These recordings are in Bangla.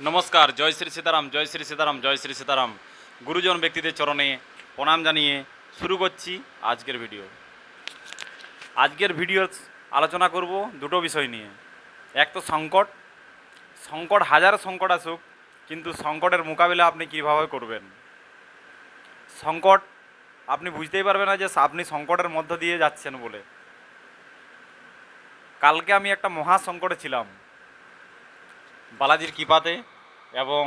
নমস্কার, জয় শ্রী সীতারাম, জয় শ্রী সীতারাম, জয় শ্রী সীতারাম। গুরুজন ব্যক্তিদের চরণে প্রণাম জানিয়ে শুরু করছি আজকের ভিডিও। আজকের ভিডিও আলোচনা করব দুটো বিষয় নিয়ে। এক তো সংকট। সংকট, হাজার সংকট আসুক, কিন্তু সংকটের মোকাবিলা আপনি কীভাবে করবেন? সংকট, আপনি বুঝতেই পারবেন না যে আপনি সংকটের মধ্য দিয়ে যাচ্ছেন বলে। কালকে আমি একটা মহা সংকটে ছিলাম। বালাজির কৃপাতে এবং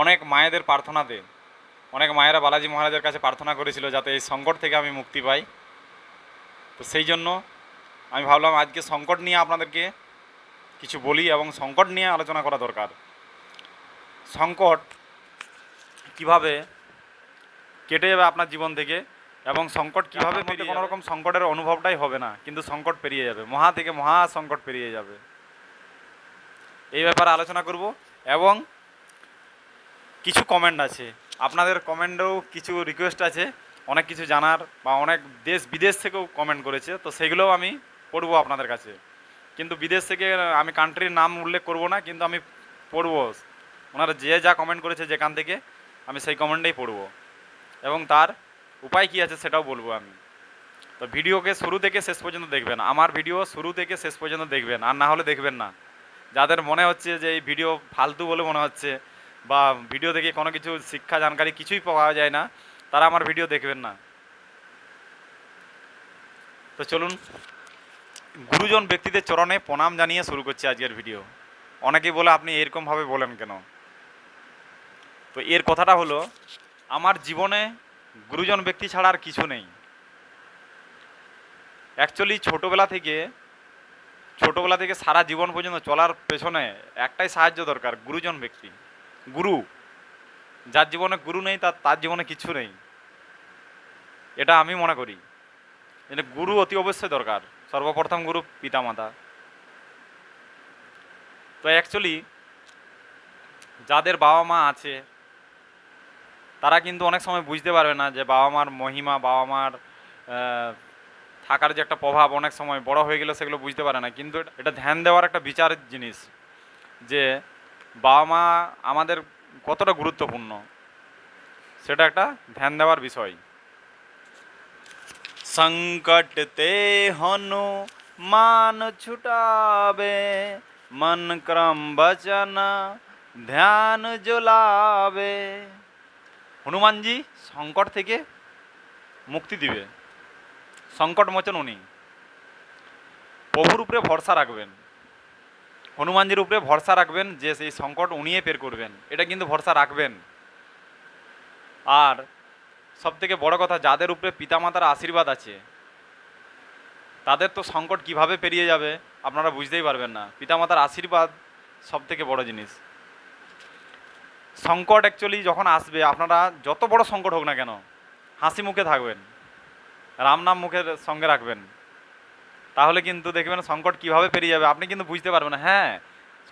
অনেক মায়েদের প্রার্থনাতে অনেক মায়েরা বালাজি মহারাজের কাছে প্রার্থনা করেছিল যাতে এই সংকট থেকে আমি মুক্তি পাই। তো সেই জন্য আমি ভাবলাম আজকে সংকট নিয়ে আপনাদেরকে কিছু বলি এবং সংকট নিয়ে আলোচনা করা দরকার। সংকট কীভাবে কেটে যাবে আপনার জীবন থেকে এবং সংকট কীভাবে কোনো রকম সংকটের অনুভবটাই হবে না কিন্তু সংকট পেরিয়ে যাবে। মহা থেকে মহা সংকট পেরিয়ে যাবে। এই ব্যাপারে আলোচনা করব এবং কিছু কমেন্ট আছে। আপনাদের কমেন্টেও কিছু রিকোয়েস্ট আছে, অনেক কিছু জানার বা অনেক দেশ বিদেশ থেকেও কমেন্ট করেছে, তো সেগুলোও আমি পড়ব আপনাদের কাছে। কিন্তু বিদেশ থেকে আমি কান্ট্রির নাম উল্লেখ করব না, কিন্তু আমি পড়ব। ওনারা যে যা কমেন্ট করেছে যেখান থেকে, আমি সেই কমেন্টেই পড়ব। এবং তার উপায় কী আছে সেটাও বলব আমি। তো ভিডিওকে শুরু থেকে শেষ পর্যন্ত দেখবেন, আমার ভিডিও শুরু থেকে শেষ পর্যন্ত দেখবেন, আর না হলে দেখবেন না। যাদের মনে হচ্ছে যে এই ভিডিও ফালতু বলে মনে হচ্ছে বা ভিডিও দেখে কোনো কিছু শিক্ষা জানকারি কিছুই পাওয়া যায় না, তারা আমার ভিডিও দেখবেন না। তো চলুন, গুরুজন ব্যক্তিদের চরণে প্রণাম জানিয়ে শুরু করছি আজকের ভিডিও। অনেকেই বলে, আপনি এরকমভাবে বলেন কেন? তো এর কথাটা হলো, আমার জীবনে গুরুজন ব্যক্তি ছাড়া আর কিছু নেই। অ্যাকচুয়ালি ছোটোবেলা থেকে ছোটোবেলা থেকে সারা জীবন পর্যন্ত চলার পেছনে একটাই সাহায্য দরকার, গুরুজন ব্যক্তি, গুরু। যার জীবনে গুরু নেই, তার তার জীবনে কিছু নেই। এটা আমি মনে করি। এটা গুরু অতি অবশ্যই দরকার। সর্বপ্রথম গুরু পিতামাতা। তো অ্যাকচুয়ালি যাদের বাবা মা আছে, তারা কিন্তু অনেক সময় বুঝতে পারবে না যে বাবা মার মহিমা, বাবা মার থাকার যে একটা প্রভাব অনেক সময় বড় হয়ে গেলে সেগুলো বুঝতে পারে না। কিন্তু এটা- ধ্যান দেওয়ার একটা বিচারের জিনিস যে বাবা মা আমাদের কতটা গুরুত্বপূর্ণ, সেটা একটা ধ্যান দেওয়ার বিষয়। সংকট তে হনু মান ছুটাবে, মন ক্রম বচন ধ্যান জ্বলাবে। হনুমানজি সংকট থেকে মুক্তি দিবে। সংকট মোচন উনি। প্রভুর উপরে ভরসা রাখবেন। হনুমানজির উপরে ভরসা রাখবেন যে সেই সংকট উনিয়ে বের করবেন। এটা কিন্তু ভরসা রাখবেন। আর সব থেকে বড় কথা, যাদের উপরে পিতামাতার আশীর্বাদ আছে, তাদের তো সংকট কীভাবে পেরিয়ে যাবে আপনারা বুঝতেই পারবেন না। পিতামাতার আশীর্বাদ সব থেকে বড় জিনিস। সংকট অ্যাকচুয়ালি যখন আসবে, আপনারা যত বড় সংকট হোক না কেন, হাসি মুখে থাকবেন। রাম নাম মুখের সঙ্গে রাখবেন। তাহলে কিন্তু দেখবেন সংকট কীভাবে পেরিয়ে যাবে, আপনি কিন্তু বুঝতে পারবেন হ্যাঁ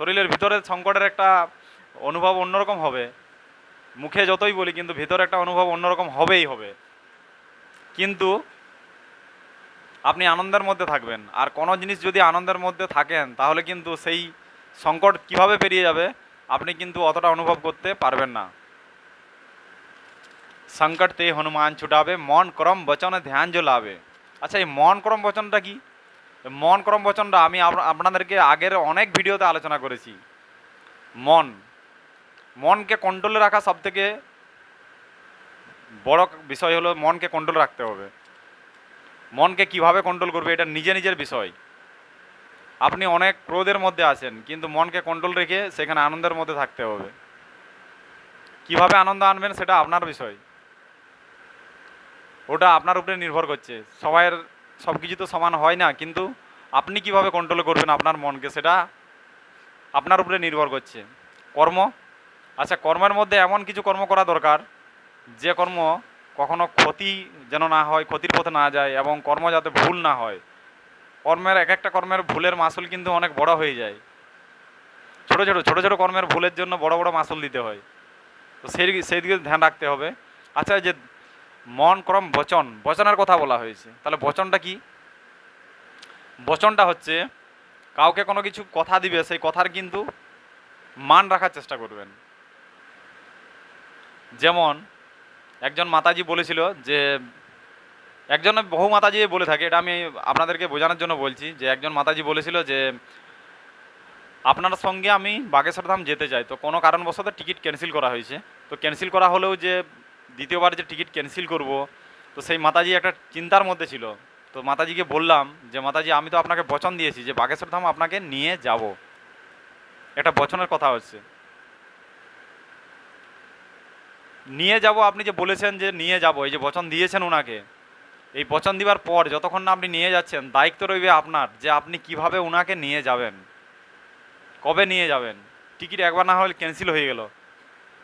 শরীরের ভিতরে সংকটের একটা অনুভব অন্যরকম হবে। মুখে যতই বলি, কিন্তু ভিতরে একটা অনুভব অন্যরকম হবেই হবে। কিন্তু আপনি আনন্দের মধ্যে থাকবেন। আর কোনো জিনিস যদি আনন্দের মধ্যে থাকেন, তাহলে কিন্তু সেই সংকট কীভাবে পেরিয়ে যাবে, আপনি কিন্তু অতটা অনুভব করতে পারবেন না। সংকট তে হনুমান ছুটাবে মন করম বচনে ধ্যান জ্বলাবে আচ্ছা এই মন করম বচনটা কি মন করম বচনটা আমি আপনাদেরকে আগের অনেক ভিডিওতে আলোচনা করেছি মন মনকে কন্ট্রোলে রাখা সব থেকে বড় বিষয় হলো মনকে কন্ট্রোল রাখতে হবে মনকে কীভাবে কন্ট্রোল করবে এটা নিজে নিজের বিষয় আপনি অনেক ক্রোধের মধ্যে আছেন কিন্তু মনকে কন্ট্রোল রেখে সেখানে আনন্দের মধ্যে থাকতে হবে কীভাবে আনন্দ আনবেন সেটা আপনার বিষয় ওটা আপনার উপরে নির্ভর করছে। সবাইয়ের সব কিছু তো সমান হয় না, কিন্তু আপনি কীভাবে কন্ট্রোল করবেন আপনার মনকে সেটা আপনার উপরে নির্ভর করছে। কর্ম আচ্ছা কর্মের মধ্যে এমন কিছু কর্ম করা দরকার, যে কর্ম কখনো ক্ষতি যেন না হয়, ক্ষতির পথে না যায় এবং কর্ম যাতে ভুল না হয়। কর্মের এক একটা কর্মের ভুলের মাসুল কিন্তু অনেক বড় হয়ে যায়। ছোট ছোট ছোট ছোট কর্মের ভুলের জন্য বড় বড় মাসুল দিতে হয়। তো সেই সেই দিকে ধ্যান রাখতে হবে। আচ্ছা যে মন ক্রম বচন, বচনের কথা বলা হয়েছে। তাহলে বচনটা কি? বচনটা হচ্ছে, কাউকে কোনো কিছু কথা দিবে, সেই কথার কিন্তু মান রাখার চেষ্টা করবেন। যেমন, একজন মাতাজি বলেছিল যে, একজন বহু মাতাজি বলে থাকে, এটা আমি আপনাদেরকে বোঝানোর জন্য বলছি, যে একজন মাতাজি বলেছিল যে, আপনার সঙ্গে আমি বাগেশ্বর ধাম যেতে চাই। তো কোনো কারণবশত টিকিট ক্যান্সেল করা হয়েছে। তো ক্যান্সেল করা হলেও যে দ্বিতীয়বার যে টিকিট ক্যান্সেল করব, তো সেই মাতাজি একটা চিন্তার মধ্যে ছিল। তো মাতাজিকে বললাম যে, মাতাজি, আমি তো আপনাকে বচন দিয়েছি যে, বাগেশ্বর ধাম আপনাকে নিয়ে যাব। এটা বচনের কথা হচ্ছে। নিয়ে যাব, আপনি যে বলেছেন যে নিয়ে যাব, এই যে বচন দিয়েছেন ওনাকে এই বচন দিবার পর যতক্ষণ না আপনি নিয়ে যাচ্ছেন, দায়িত্ব রইবে আপনার যে, আপনি কীভাবে ওনাকে নিয়ে যাবেন, কবে নিয়ে যাবেন। টিকিট একবার না হলে ক্যান্সেল হয়ে গেল।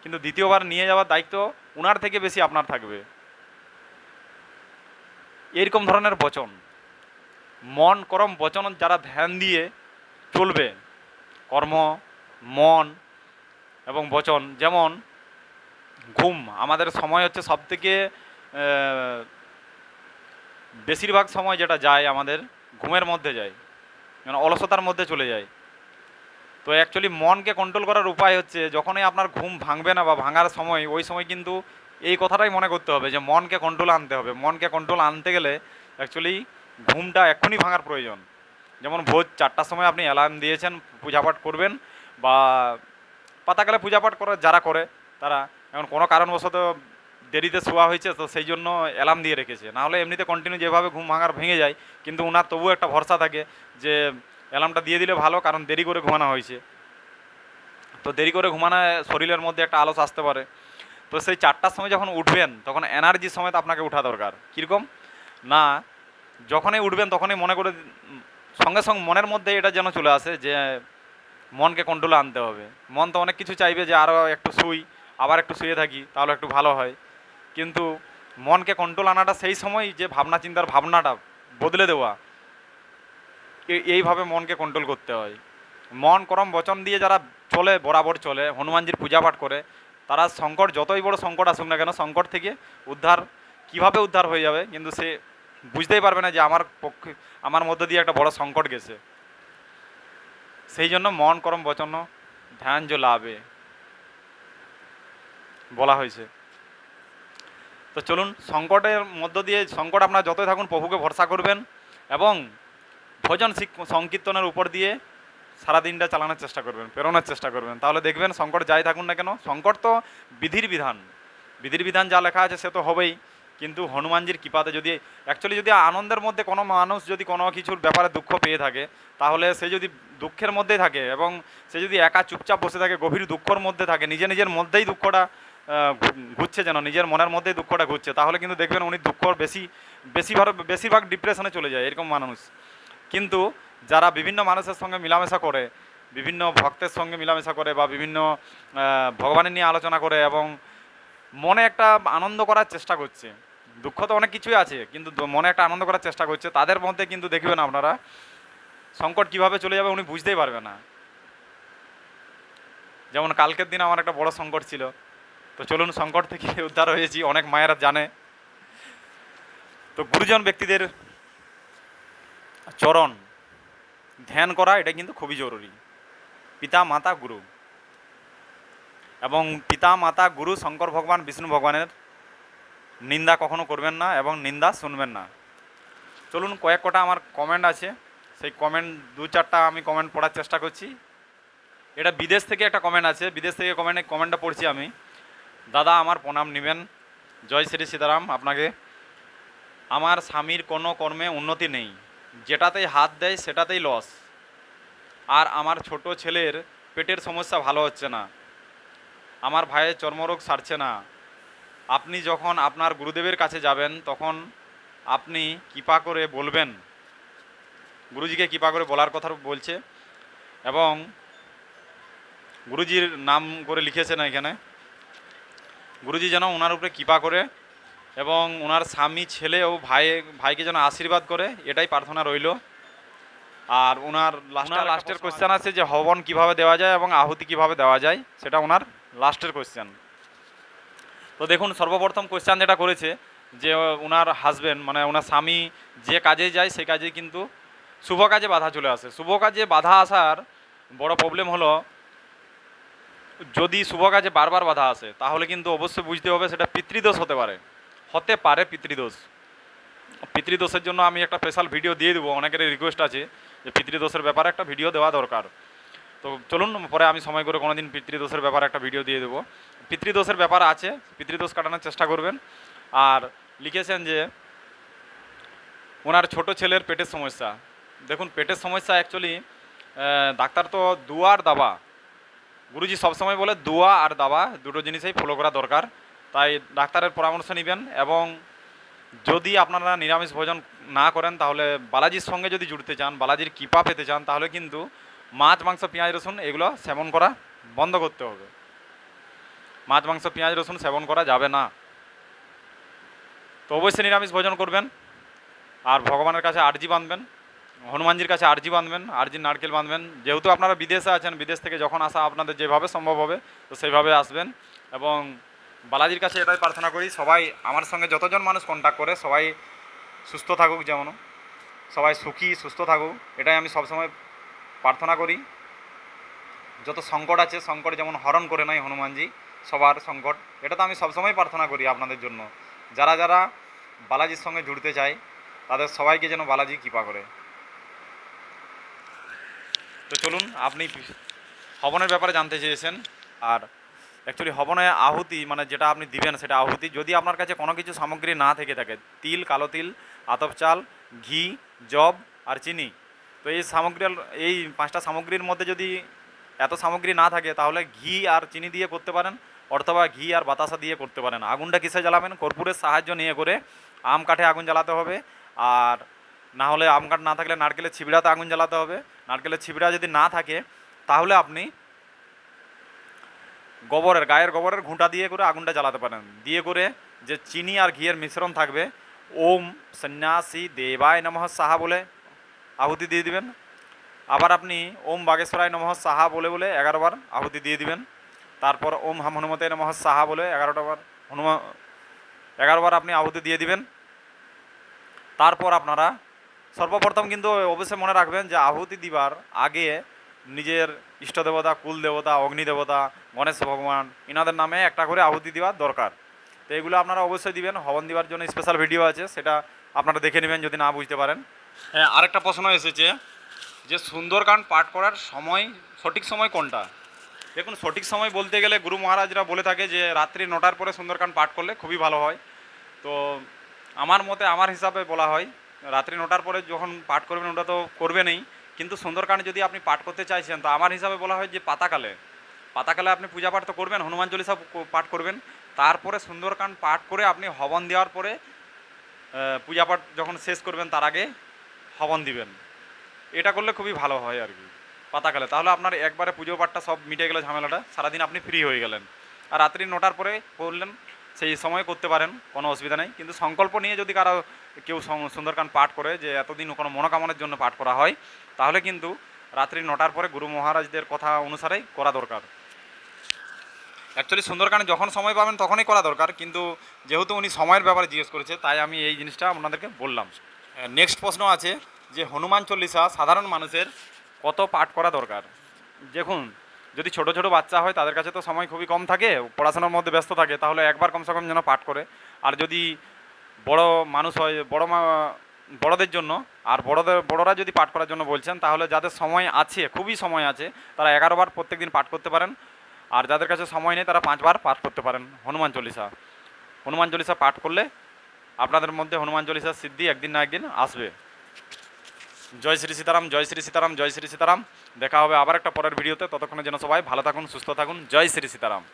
কিন্তু দ্বিতীয়বার নিয়ে যাওয়ার দায়িত্ব ওনার থেকে বেশি আপনার থাকবে। এরকম ধরনের বচন, মন করম বচন যারা ধ্যান দিয়ে চলবে, কর্ম, মন এবং বচন, যেমন ঘুম, আমাদের সময় হচ্ছে সব থেকে বেশিরভাগ সময় যেটা যায় আমাদের, ঘুমের মধ্যে যায় মানে অলসতার মধ্যে চলে যায়। তো অ্যাকচুয়ালি মনকে কন্ট্রোল করার উপায় হচ্ছে যখনই আপনার ঘুম ভাঙবে না বা ভাঙার সময়, ওই সময় কিন্তু এই কথাটাই মনে করতে হবে যে মনকে কন্ট্রোল আনতে হবে। মনকে কন্ট্রোল আনতে গেলে অ্যাকচুয়ালি ঘুমটা এক্ষুনি ভাঙার প্রয়োজন। যেমন ভোর চারটার সময় আপনি অ্যালার্ম দিয়েছেন পূজাপাঠ করবেন বা পাতাকালে পূজাপাঠ করে যারা করে, তারা এখন কোনো কারণবশত দেরিতে শোয়া হয়েছে, তো সেই জন্য অ্যালার্ম দিয়ে রেখেছে। নাহলে এমনিতে কন্টিনিউ যেভাবে ঘুম ভাঙার ভেঙে যায়, কিন্তু ওনার তবুও একটা ভরসা থাকে যে অ্যালার্মটা দিয়ে দিলে ভালো, কারণ দেরি করে ঘুমানো হয়েছে। তো দেরি করে ঘুমানো শরীরের মধ্যে একটা আলস আসতে পারে। তো সেই চারটার সময় যখন উঠবেন, তখন এনার্জি সমেত আপনাকে উঠা দরকার। কীরকম? না, যখনই উঠবেন তখনই মনে করে, সঙ্গে সঙ্গে মনের মধ্যে এটা যেন চলে আসে যে, মনকে কন্ট্রোলে আনতে হবে। মন তো অনেক কিছু চাইবে যে আরও একটু শুই, আবার একটু শুয়ে থাকি, তাহলে একটু ভালো হয়। কিন্তু মনকে কন্ট্রোল আনাটা সেই সময় যে ভাবনা চিন্তার ভাবনাটা বদলে দেওয়া। এইভাবে মনকে কন্ট্রোল করতে হয়। মন করম বচন দিয়ে যারা চলে, বরাবর চলে, হনুমানজির পূজা পাঠ করে, তারা সংকট, যতই বড় সংকট আসুক না কেন, সংকট থেকে উদ্ধার, কীভাবে উদ্ধার হয়ে যাবে, কিন্তু সে বুঝতেই পারবে না যে আমার পক্ষে, আমার মধ্যে দিয়ে একটা বড় সংকট গেছে। সেই জন্য মন করম বচন, ধ্যান যে লাভে, বলা হয়েছে। তো চলুন, সংকটের মধ্য দিয়ে, সংকট আপনার যতই থাকুন, প্রভুকে ভরসা করবেন এবং ভোজন সংকীর্তনের উপর দিয়ে সারা দিনটা চালানোর চেষ্টা করবেন প্রেরণার চেষ্টা করবেন। তাহলে দেখবেন সংকট যাই থাকুন না কেন, সংকট তো বিধির বিধান। বিধির বিধান যা লেখা আছে সে তো হবেই। কিন্তু হনুমানজির কৃপাতে যদি অ্যাকচুয়ালি যদি আনন্দের মধ্যে কোনো মানুষ যদি কোনো কিছুর ব্যাপারে দুঃখ পেয়ে থাকে, তাহলে সে যদি দুঃখের মধ্যেই থাকে এবং সে যদি একা চুপচাপ বসে থাকে, গভীর দুঃখর মধ্যে থাকে, নিজে নিজের মধ্যেই দুঃখটা ঘুরছে যেন, নিজের মনের মধ্যেই দুঃখটা ঘুরছে, তাহলে কিন্তু দেখবেন উনি দুঃখ বেশি বেশিরভাগ বেশিরভাগ ডিপ্রেশনে চলে যায়, এরকম মানুষ। কিন্তু যারা বিভিন্ন মানুষের সঙ্গে মিলামেশা করে, বিভিন্ন ভক্তের সঙ্গে মিলামেশা করে বা বিভিন্ন ভগবানের নিয়ে আলোচনা করে এবং মনে একটা আনন্দ করার চেষ্টা করছে, দুঃখ তো অনেক কিছুই আছে, কিন্তু মনে একটা আনন্দ করার চেষ্টা করছে, তাদের মধ্যে কিন্তু দেখবেন আপনারা, সংকট কীভাবে চলে যাবে উনি বুঝতেই পারবে না। যেমন কালকের দিন আমার একটা বড় সংকট ছিল, তো চলুন সংকট থেকে উদ্ধার হয়েছি, অনেক মায়েরা জানে। তো গুরুজন ব্যক্তিদের চরণ, ধ্যান করা, এটা কিন্তু খুবই জরুরি। পিতা, মাতা, গুরু। এবং পিতা, মাতা, গুরু, শঙ্কর ভগবান, বিষ্ণু ভগবানের নিন্দা কখনো করবেন না এবং নিন্দা শুনবেন না। চলুন, কয়েক কটা আমার কমেন্ট আছে। সেই কমেন্ট দু চারটা আমি কমেন্ট পড়ার চেষ্টা করছি। এটা বিদেশ থেকে একটা কমেন্ট আছে। বিদেশ থেকে কমেন্টে কমেন্টটা পড়ছি আমি। দাদা, আমার প্রণাম নেবেন। জয় শ্রী সীতারাম। আপনাকে, আমার স্বামীর কোনো কর্মে উন্নতি নেই। যেটাতেই হাত দেয়, সেটাতেই লস আর আমার ছোট ছেলের পেটের সমস্যা ভালো হচ্ছে না। আমার ভাইয়ের চর্মরোগ সারছে না। আপনি যখন আপনার গুরুদেবের কাছে যাবেন, তখন আপনি কৃপা করে বলবেন। গুরুজিকে কৃপা করে বলার কথা বলছে এবং গুরুজির নাম করে লিখেছেন এখানে। গুরুজি যেন ওনার উপরে কৃপা করে এবং ওনার স্বামী ছেলে ও ভাই ভাইকে যেন আশীর্বাদ করে এটাই প্রার্থনা রইল। আর ওনার লাস্টের লাস্টের কোয়েশ্চেন আছে যে হবন কীভাবে দেওয়া যায় এবং আহুতি কীভাবে দেওয়া যায়? সেটা ওনার লাস্টের কোশ্চেন তো দেখুন সর্বপ্রথম কোশ্চেন যেটা করেছে যে ওনার হাজবেন্ড মানে ওনার স্বামী যে কাজে যায় সেই কাজে কিন্তু শুভ কাজে বাধা চলে আসে। শুভ কাজে বাধা আসার বড় প্রবলেম হলো যদি শুভ কাজে বারবার বাধা আসে তাহলে কিন্তু অবশ্যই বুঝতে হবে সেটা পিতৃদোষ হতে পারে। হতে পারে পিতৃদোষ। পিতৃদোষের জন্য আমি একটা স্পেশাল ভিডিও দিয়ে দেবো অনেকের রিকোয়েস্ট আছে যে পিতৃদোষের ব্যাপারে একটা ভিডিও দেওয়া দরকার। তো চলুন, পরে আমি সময় করে কোনোদিন পিতৃদোষের ব্যাপারে একটা ভিডিও দিয়ে দেবো। পিতৃদোষের ব্যাপার আছে, পিতৃদোষ কাটানোর চেষ্টা করবেন। আর লিখেছেন যে, ওনার ছোট ছেলের পেটের সমস্যা। দেখুন, পেটের সমস্যা অ্যাকচুয়ালি ডাক্তার তো দুয়া আর দাবা। গুরুজি সবসময় বলে দুয়া আর দাবা, দুটো জিনিসেই ফলো করা দরকার। তাই ডাক্তারের পরামর্শ নেবেন এবং যদি আপনারা নিরামিষ ভোজন না করেন, তাহলে বালাজির সঙ্গে যদি জুড়তে চান, বালাজির কৃপা পেতে চান, তাহলে কিন্তু মাছ, মাংস, পেঁয়াজ, রসুন এগুলো সেবন করা বন্ধ করতে হবে। মাছ, মাংস, পেঁয়াজ, রসুন সেবন করা যাবে না। তো অবশ্যই নিরামিষ ভোজন করবেন আর ভগবানের কাছে আর্জি বাঁধবেন, হনুমানজির কাছে আর্জি বাঁধবেন, আর্জির নারকেল বাঁধবেন। যেহেতু আপনারা বিদেশে আছেন, বিদেশ থেকে যখন আসা আপনাদের যেভাবে সম্ভব হবে, তো সেইভাবে আসবেন এবং বালাজির কাছে এটাই প্রার্থনা করি, সবাই আমার সঙ্গে যতজন মানুষ কন্ট্যাক্ট করে, সবাই সুস্থ থাকুক যেমন সবাই সুখী, সুস্থ থাকুক, এটাই আমি সবসময় প্রার্থনা করি। যত সংকট আছে, সংকট যেমন হরণ করে নাই হনুমানজি, সবার সংকট, এটা তো আমি সবসময় প্রার্থনা করি আপনাদের জন্য। যারা যারা বালাজির সঙ্গে জুড়তে চায়, তাদের সবাইকে যেন বালাজি কৃপা করে। তো চলুন, আপনি হবনের ব্যাপারে জানতে চেয়েছেন, আর অ্যাকচুয়ালি হবনে আহুতি মানে যেটা আপনি দিবেন সেটা আহুতি। যদি আপনার কাছে কোনো কিছু সামগ্রী না থেকে থাকে, তিল, কালো তিল, আতপ চাল, ঘি, জব আর চিনি, তো এই সামগ্রী এই পাঁচটা সামগ্রীর মধ্যে যদি এত সামগ্রী না থাকে, তাহলে ঘি আর চিনি দিয়ে করতে পারেন, অথবা ঘি আর বাতাসা দিয়ে করতে পারেন। আগুনটা কিসে জ্বালাবেন? কর্পূরের সাহায্য নিয়ে করে আম কাঠে আগুন জ্বালাতে হবে, আর না হলে আম কাঠ না থাকলে নারকেলের ছিবড়াতে আগুন জ্বালাতে হবে। নারকেলের ছিবড়া যদি না থাকে, তাহলে আপনি গোবরের, গায়ের গোবরের ঘুঁটা দিয়ে করে আগুনটা জ্বালাতে পারেন। দিয়ে করে যে চিনি আর ঘিয়ের মিশ্রণ থাকবে, ওম সন্ন্যাসী দেবায় নমঃ সাহা বলে আহুতি দিয়ে দিবেন। আবার আপনি ওম বাগেশ্বরায় নমঃ সাহা বলে বলে এগারোবার আহুতি দিয়ে দিবেন। তারপর ওম হাম হনুমতে নমঃ সাহা বলে এগারোটা বার হনুমা এগারো বার আপনি আহুতি দিয়ে দিবেন। তারপর আপনারা সর্বপ্রথম কিন্তু অবশ্যই মনে রাখবেন যে আহুতি দিবার আগে নিজের ইষ্ট দেবতা কুল দেবতা অগ্নি দেবতা গণেশ ভগবান, ইনাদের নামে একটা করে আহুতি দেওয়ার দরকার। তো এগুলো আপনারা অবশ্যই দিবেন, হবন দেওয়ার জন্য স্পেশাল ভিডিও আছে, সেটা আপনারা দেখে নেবেন যদি না বুঝতে পারেন। হ্যাঁ আরেকটা প্রশ্ন এসেছে যে সুন্দরকাণ্ড পাঠ করার সময়, সঠিক সময় কোনটা? দেখুন, সঠিক সময় বলতে গেলে গুরু মহারাজরা বলে থাকে যে রাত্রি নটার পরে সুন্দরকাণ্ড পাঠ করলে খুবই ভালো হয়। তো আমার মতে, আমার হিসাবে বলা হয়, রাত্রি নটার পরে যখন পাঠ করবেন, ওটা তো করবেনই কিন্তু সুন্দরকাণ্ড যদি আপনি পাঠ করতে চাইছেন, তো আমার হিসাবে বলা হয় যে পাতাকালে। পাতাকালে আপনি পূজা পাঠ তো করবেন, হনুমান চল্লিশা পাঠ করবেন। তারপরে সুন্দরকাণ্ড পাঠ করে আপনি হবন দেওয়ার পরে পূজা পাঠ যখন শেষ করবেন, তার আগে হবন দিবেন। এটা করলে খুবই ভালো হয় আর কি, পাতাকালে। তাহলে আপনার একবারে পুজো পাঠটা সব মিটে গেল ঝামেলাটা, সারাদিন আপনি ফ্রি হয়ে গেলেন। আর রাত্রি নটার পরে করলেন, সেই সময় করতে পারেন, কোনো অসুবিধা নেই। কিন্তু সংকল্প নিয়ে যদি কারও কেউ সং- সুন্দরকাণ্ড পাঠ করে যে এতদিন কোনো মনোকামনার জন্য পাঠ করা হয়, তাহলে কিন্তু রাত্রি নটার পরে গুরু মহারাজদের কথা অনুসারেই করা দরকার। অ্যাকচুয়ালি সুন্দরকাণ্ড যখন সময় পাবেন তখনই করা দরকার, কিন্তু যেহেতু উনি সময়ের ব্যাপারে জিজ্ঞেস করেছে, তাই আমি এই জিনিসটা আপনাদেরকে বললাম। নেক্সট প্রশ্ন আছে যে হনুমান চল্লিশা সাধারণ মানুষের কত পাঠ করা দরকার? দেখুন, যদি ছোট ছোট বাচ্চা হয় তাদের কাছে তো সময় খুবই কম থাকে, পড়াশোনার মধ্যে ব্যস্ত থাকে, তাহলে একবার কমসে কম যেন পাঠ করে। আর যদি বড় মানুষ হয়, বড় মা- বড়দের জন্য। আর বড়দের, বড়রা যদি পাঠ করার জন্য বলছেন, তাহলে যাদের সময় আছে, খুবই সময় আছে, তারা এগারো বার প্রত্যেক দিন পাঠ করতে পারেন। আর যাদের কাছে সময় নেই, তারা পাঁচবার পাঠ করতে পারেন। হনুমান চল্লিশা। হনুমান চল্লিশা পাঠ করলে আপনাদের মধ্যে হনুমান চল্লিশার সিদ্ধি একদিন না একদিন আসবে। জয় শ্রী সীতারাম, জয় শ্রী সীতারাম, জয় শ্রী সীতারাম। দেখা হবে আবার একটা পরের ভিডিওতে। ততক্ষণে যেন সবাই ভালো থাকুন, সুস্থ থাকুন। জয় শ্রী সীতারাম।